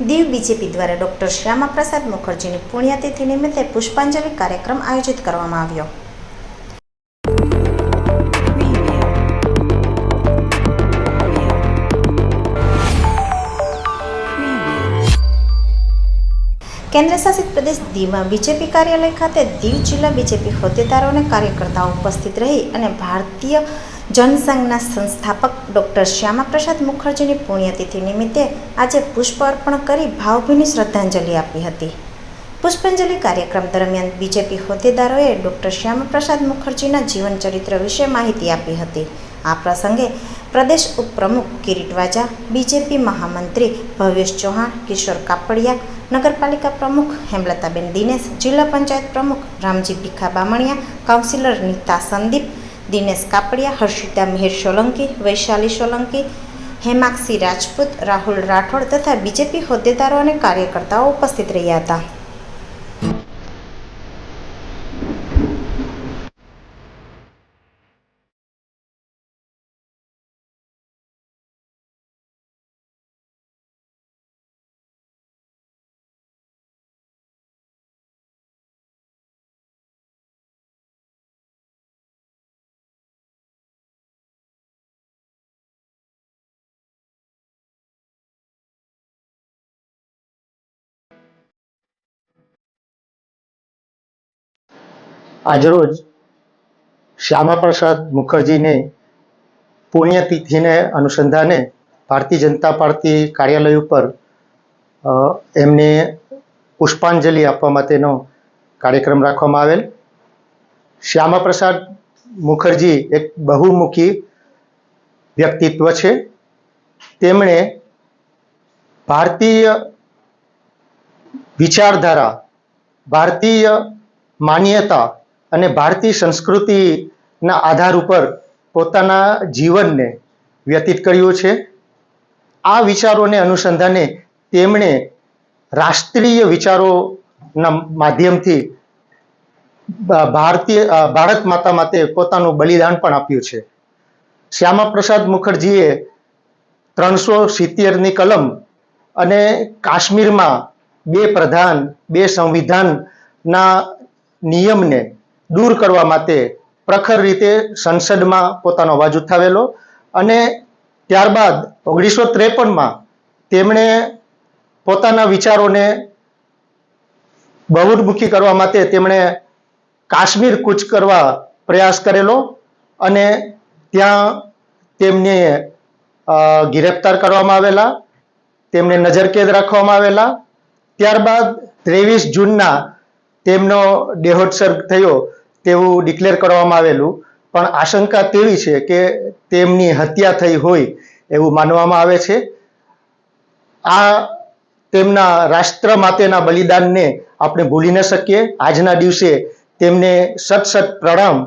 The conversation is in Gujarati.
દીવ બીજેપી દ્વારા ડોક્ટર શ્યામાપ્રસાદ મુખર્જીની પુણ્યતિથિ નિમિત્તે પુષ્પાંજલિ કાર્યક્રમ આયોજિત કરવામાં આવ્યો. કેન્દ્ર શાસિત પ્રદેશ દીવમાં બીજેપી કાર્યાલય ખાતે દીવ જિલ્લા બીજેપી હોદ્દેદારો અને કાર્યકર્તાઓ ઉપસ્થિત રહી અને ભારતીય જનસંઘના સંસ્થાપક ડૉક્ટર શ્યામાપ્રસાદ મુખર્જીની પુણ્યતિથિ નિમિત્તે આજે પુષ્પ અર્પણ કરી ભાવભીની શ્રદ્ધાંજલિ આપી હતી. પુષ્પાંજલિ કાર્યક્રમ દરમિયાન બીજેપી હોદ્દેદારોએ ડૉક્ટર શ્યામાપ્રસાદ મુખર્જીના જીવન ચરિત્ર વિશે માહિતી આપી હતી. આ પ્રસંગે પ્રદેશ ઉપપ્રમુખ કિરીટ વાજા, બીજેપી મહામંત્રી ભવ્યેશ ચૌહાણ, કિશોર કાપડિયા, નગરપાલિકા પ્રમુખ હેમલતાબેન દિનેશ, જિલ્લા પંચાયત પ્રમુખ રામજી ભીખા બામણિયા, કાઉન્સિલર નીતા સંદીપ દિનેશ કાપડિયા હર્ષિતા મિહિર સોલંકી વૈશાલી સોલંકી હેમાક્ષી રાજપૂત રાહુલ રાઠોડ તથા બીજેપી હોદ્દેદારો અને કાર્યકર્તાઓ ઉપસ્થિત રહ્યા હતા. આજરોજ શ્યામાપ્રસાદ મુખર્જીને પુણ્યતિથિને અનુસંધાને ભારતીય જનતા પાર્ટી કાર્યાલય ઉપર એમને પુષ્પાંજલિ આપવા માટેનો કાર્યક્રમ રાખવામાં આવેલ. શ્યામાપ્રસાદ મુખર્જી એક બહુમુખી વ્યક્તિત્વ છે. તેમણે ભારતીય વિચારધારા, ભારતીય માન્યતા અને ભારતીય સંસ્કૃતિના આધાર ઉપર પોતાના જીવનને વ્યતીત કર્યું છે. આ વિચારોને અનુસંધાને તેમણે રાષ્ટ્રીય વિચારોના માધ્યમથી ભારતીય ભારત માતા માટે પોતાનું બલિદાન પણ આપ્યું છે. શ્યામાપ્રસાદ મુખર્જીએ ત્રણસો સિત્તેરની કલમ અને કાશ્મીરમાં બે પ્રધાન, બે સંવિધાનના નિયમને દૂર કરવા માટે પ્રખર રીતે સંસદમાં પોતાનો અવાજ ઉઠાવેલો અને ત્યારબાદ ઓગણીસો ત્રેપનમાં તેમણે પોતાના વિચારોને બહુમુખી કરવા માટે તેમણે કાશ્મીર કૂચ કરવા પ્રયાસ કરેલો અને ત્યાં તેમને ગિરફ્તાર કરવામાં આવેલા, તેમને નજરકેદ રાખવામાં આવેલા. ત્યારબાદ ત્રેવીસ જૂનના તેમનો દેહોત્સર્ગ થયો. તેવું ડિક્લેર કરવામાં આવેલું. પણ આશંકા તેવી છે કે તેમની હત્યા થઈ હોય એવું માનવામાં આવે છે. આ તેમના રાષ્ટ્ર માટેના બલિદાનને આપણે ભૂલી ન શકીએ. આજના દિવસે તેમને સત સત પ્રણામ